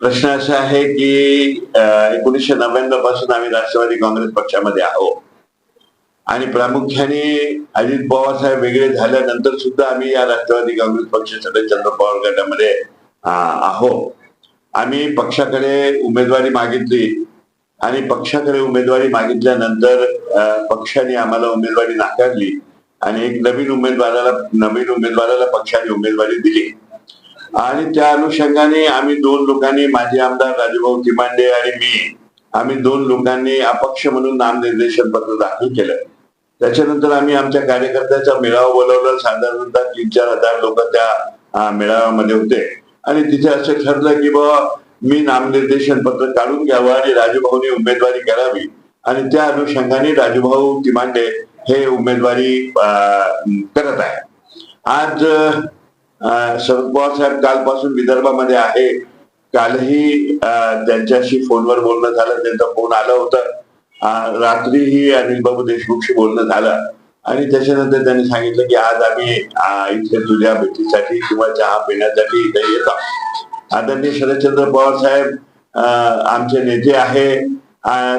प्रश्न असा आहे की एकोणीसशे नव्याण्णवपासून आम्ही राष्ट्रवादी काँग्रेस पक्षामध्ये आहोत. आणि प्रामुख्याने अजित पवार साहेब वेगळे झाल्यानंतर सुद्धा आम्ही या राष्ट्रवादी काँग्रेस पक्ष शरदचंद्र पवार गटामध्ये आहोत. आम्ही पक्षाकडे उमेदवारी मागितली आणि पक्षाकडे उमेदवारी मागितल्यानंतर पक्षाने आम्हाला उमेदवारी नाकारली आणि एक नवीन उमेदवाराला नवीन उमेदवाराला पक्षाने उमेदवारी दिली. आणि त्या अनुषंगाने आम्ही दोन लोकांनी माजी आमदार राजूभाऊ तिमांडे आणि मी आम्ही दोन लोकांनी अपक्ष म्हणून नामनिर्देशन पत्र दाखल केलं. त्याच्यानंतर आम्ही आमच्या कार्यकर्त्याचा मेळावा बोलवला. साधारणतः तीन चार हजार लोक त्या मेळाव्यामध्ये होते. आणि तिथे असं ठरलं की बा मी नामनिर्देशन पत्र काढून घ्यावं आणि राजूभाऊनी उमेदवारी करावी. आणि त्या अनुषंगाने राजूभाऊ तिमांडे हे उमेदवारी करत आहे आज शरद पवार साहेब कालपासून विदर्भामध्ये आहे. कालही अं, त्यांच्याशी फोनवर बोलणं झालं त्यांचा फोन आला होता. रात्रीही अनिल बाबू देशमुखशी बोलणं झालं. आणि त्याच्यानंतर त्यांनी सांगितलं की आज आम्ही इथे तुझ्या भेटीसाठी किंवा चहा पिण्यासाठी इथे येतो. आदरणीय शरदचंद्र पवार साहेब आमचे नेते आहे.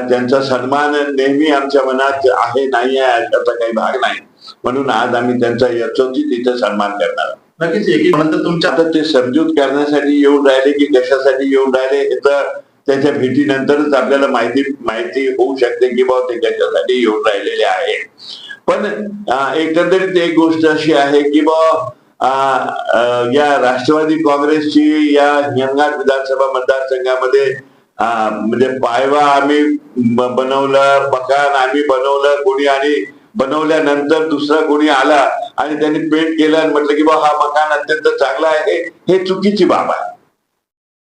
त्यांचा सन्मान नेहमी आमच्या मनात आहे नाही आहे त्याचा काही भाग नाही. म्हणून आज आम्ही त्यांचा यथोचित इथे सन्मान करणार आहोत. नक्कीच एक म्हणतात तुमच्या आता ते समजूत करण्यासाठी येऊन राहिले की कशासाठी येऊन राहिले तर त्याच्या भेटीनंतरच आपल्याला माहिती माहिती होऊ शकते की बाबा ते कशासाठी येऊन राहिलेले आहे. पण एकंदरीत एक गोष्ट अशी आहे की बाबा या राष्ट्रवादी काँग्रेसची या हिंगणघाट विधानसभा मतदारसंघामध्ये म्हणजे पायवा आम्ही बनवलं मकान आम्ही बनवलं कोणी आणि बनवल्यानंतर दुसरा कोणी आला आणि त्यांनी पेंट केलं आणि म्हटलं की बा हा मकान अत्यंत चांगला आहे. हे चुकीची बाब आहे.